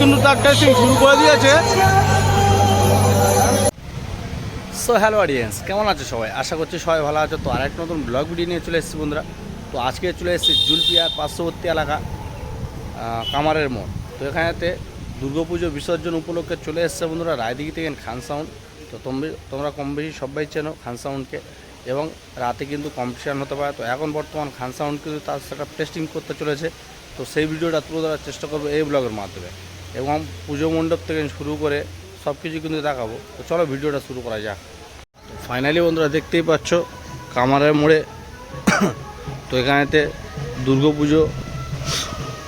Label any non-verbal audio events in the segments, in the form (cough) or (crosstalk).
কিন্তু তার টেস্টিং শুরু করে দিয়েছে। সো হ্যালো অডিয়েন্স কেমন আছো সবাই? আশা করছি সবাই ভালো আছো। তো আর একটা নতুন ব্লগ ভিডিও নিয়ে চলে এসেছি বন্ধুরা। তো আজকে চলে এসেছি জুলপিয়ার পার্শ্ববর্তী এলাকা কামারের মোড়। তো এখানেতে দুর্গাপুজো বিসর্জন উপলক্ষে চলে এসেছে বন্ধুরা রায়দিঘি থেকে খান সাউন্ড তো তোমরা কম বেশি সবাই চেনো খান সাউন্ডকে এবং রাতে কিন্তু কম্পিটিশান হতে পারে। তো এখন বর্তমান খান সাউন্ড কিন্তু তার সেটা টেস্টিং করতে চলেছে। তো সেই ভিডিওটা তুলে ধরার চেষ্টা করব এই ব্লগের মাধ্যমে। এবং পুজো মণ্ডপ থেকে শুরু করে সব কিছু কিন্তু দেখাবো। তো চলো ভিডিওটা শুরু করা যাক। ফাইনালি বন্ধুরা দেখতেই পাচ্ছ, কামারের মোড়ে (coughs) তো এখানেতে দুর্গাপুজো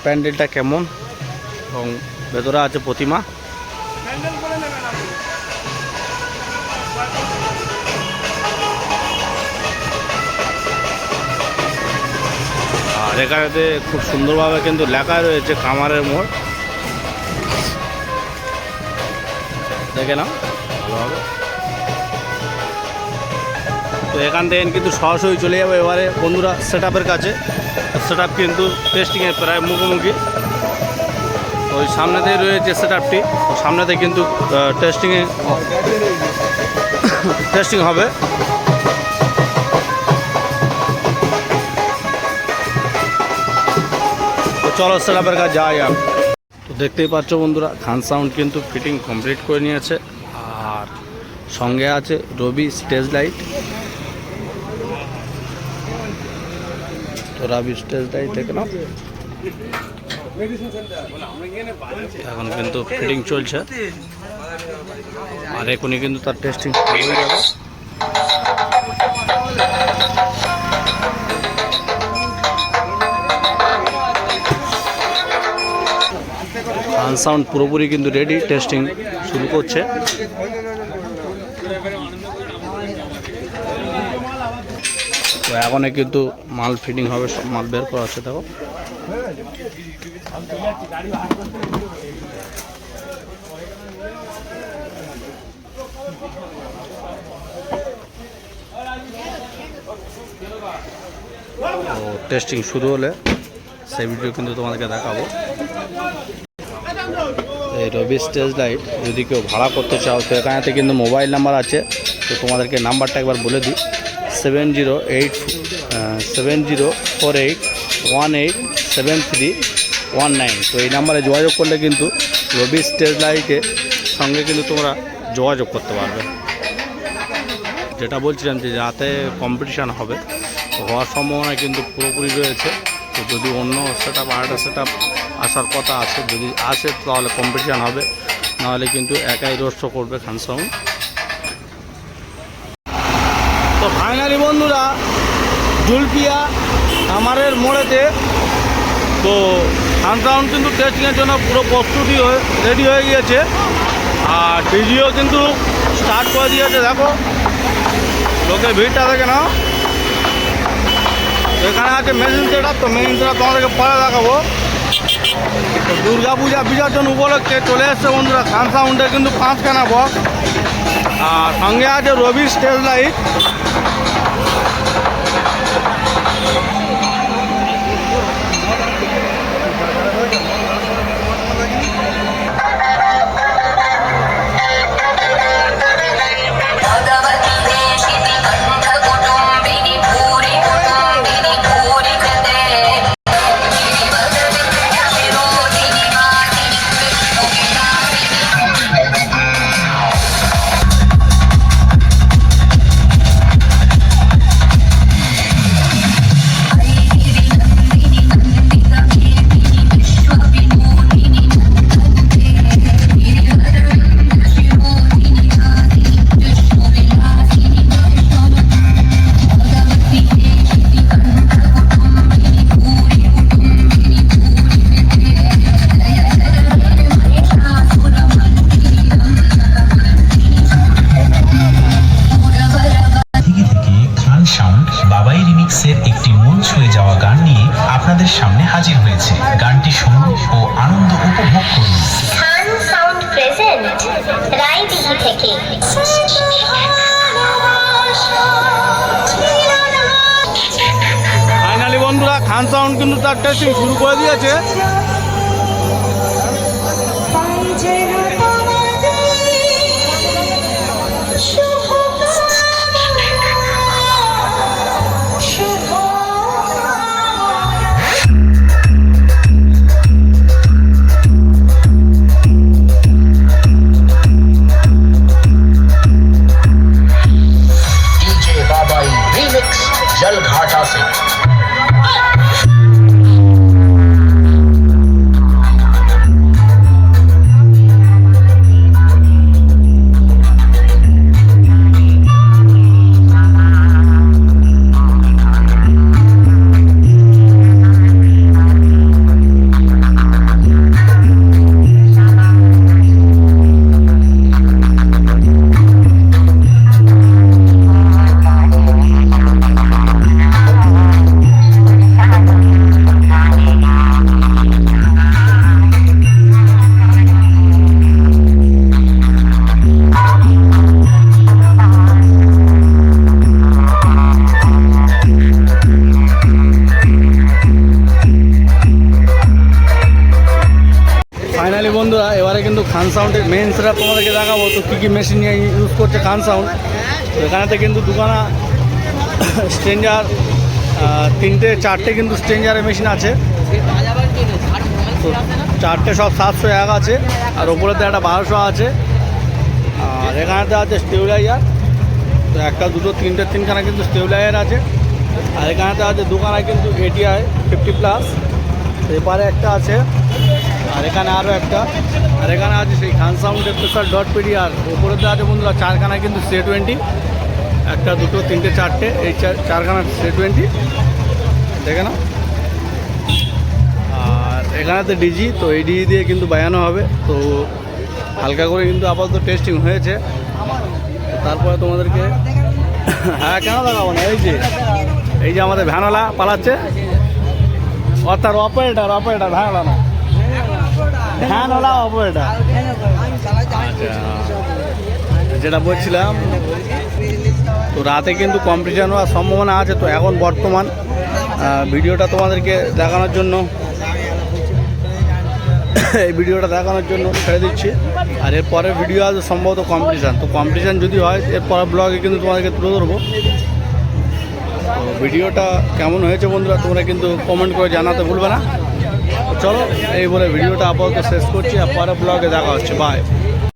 প্যান্ডেলটা কেমন এবং ভেতরে আছে প্রতিমা। আর এখানেতে খুব সুন্দরভাবে কিন্তু লেখা রয়েছে কামারের মোড়। দেখে নাও। ভালোভাবে তো এখান থেকে কিন্তু সরাসরি চলে যাবে এবারে বন্ধুরা সেট কাছে। সেট কিন্তু টেস্টিংয়ের প্রায় মুখোমুখি। ওই সামনেতেই রয়েছে সেট আপটি সামনেতে কিন্তু টেস্টিংয়ে টেস্টিং হবে। চলো সেট আপের কাছে যাই তো দেখতেই পাচ্ছ বন্ধুরা, খান সাউন্ড কিন্তু ফিটিং কমপ্লিট করে নিয়েছে। আর সঙ্গে আছে রবি স্টেজ লাইট তো রবি স্টেজ লাইট দেখে নাও। এখন কিন্তু ফিটিং চলছে। আর এখনই কিন্তু তার টেস্টিং হয়ে যাবে। সাউন্ড পুরোপুরি কিন্তু রেডি, টেস্টিং শুরু করছে। তো এখনই কিন্তু মাল ফিটিং হবে, সব মাল বের করা হচ্ছে দেখো। টেস্টিং শুরু হলে সেই ভিডিও কিন্তু তোমাদেরকে দেখাবো। রবি স্টেজ লাইট, যদি কেউ ভাড়া করতে চাও, তো এখানেতে কিন্তু মোবাইল নাম্বার আছে। তো তোমাদেরকে নাম্বারটা একবার বলে দিই। Seven zero eight seven zero four eight, one eight seven three one nine. তো এই নাম্বারে যোগাযোগ করলে কিন্তু রবি স্টেজ লাইটের সঙ্গে কিন্তু তোমরা যোগাযোগ করতে পারবে। যেটা বলছিলাম যে রাতে কম্পিটিশান হবে হওয়ার সম্ভাবনা কিন্তু পুরোপুরি রয়েছে। তো যদি অন্য সেট আপ আরেকটা সেট আপ আসার কথা আছে, যদি আসে তাহলে কম্পিটিশান হবে। নাহলে কিন্তু একাই রোস্ট করবে খান তো ফাইনালি বন্ধুরা জুলপিয়া আমারের মোড়েতে, তো খানসাউন্ড কিন্তু টেস্টিংয়ের জন্য পুরো প্রস্তুতি হয়ে রেডি হয়ে গিয়েছে। আর ডিজিও কিন্তু স্টার্ট করে দিয়েছে, দেখো। লোকে ভিড়টা নাও। তো এখানে আছে মেশিন সেট তো মেশিন সেট তোমাদেরকে পরে দেখাবো। দুর্গা পূজা বিসর্জন উপলক্ষে চলে এসছে বন্ধুরা খান সাউন্ডে কিন্তু পাঁচখানা বক্স। আর সঙ্গে আছে রবি স্টেজ লাইট থেকে ফাইনালি বন্ধুরা খান সাউন্ড কিন্তু তার টেস্টিং শুরু করে দিয়েছে। কিন্তু খান সাউন্ডের মেন সেটা তোমাদেরকে দেখাবো। তো কী কী মেশিন নিয়ে ইউজ করছে খান সাউন্ড এখানেতে কিন্তু দুখানা স্ট্রেঞ্জার তিনটে, চারটে কিন্তু স্ট্রেঞ্জারের মেশিন আছে। তো চারটে সব সাতশো এক আছে, আর ওপরেতে একটা বারোশো আছে। আর এখানেতে আছে স্টেবিলাইজার তো একটা, দুটো, তিনটে, তিনখানা কিন্তু স্টেবিলাইজার আছে। আর এখানেতে আছে দুখানা কিন্তু এটিআই ফিফটি প্লাস এপারে একটা আছে আর এখানে আরও একটা। আর এখানে আছে সেই Khan sound special dot PD আর ওপরেতে আছে বন্ধুরা চারখানা কিন্তু সে টোয়েন্টি একটা, দুটো, তিনটে, চারটে, এই চার, চারখানা সে টোয়েন্টি দেখে না আর এখানে এখানেতে ডিজি তো এই ডিজি দিয়ে কিন্তু বাজানো হবে। তো হালকা করে কিন্তু আপাতত টেস্টিং হয়েছে। তো তারপরে তোমাদেরকে হ্যাঁ কেন দেখাবো না? এই যে এই যে আমাদের ভ্যানওয়ালা পালাচ্ছে। অর্থাৎ অপারেটার অপারেটার ভ্যানওয়ালা না। অপারেটার আচ্ছা যেটা বলছিলাম, তো রাতে কিন্তু কম্পিটিশন হওয়ার সম্ভাবনা আছে, তো এখন বর্তমান ভিডিওটা তোমাদেরকে দেখানোর জন্য, এই ভিডিওটা দেখানোর জন্য ছেড়ে দিচ্ছি। আর এরপরে ভিডিও আছে সম্ভবত কম্পিটিশান তো কম্পিটিশান যদি হয়, এর পরের ব্লগে কিন্তু তোমাদেরকে তুলে ধরবো। ভিডিওটা কেমন হয়েছে বন্ধুরা, তোমরা কিন্তু কমেন্ট করে জানাতে ভুলবে না। চলো এই বলে ভিডিওটা আপাতত শেষ করছি আর পরের ব্লগে দেখা হচ্ছে বাই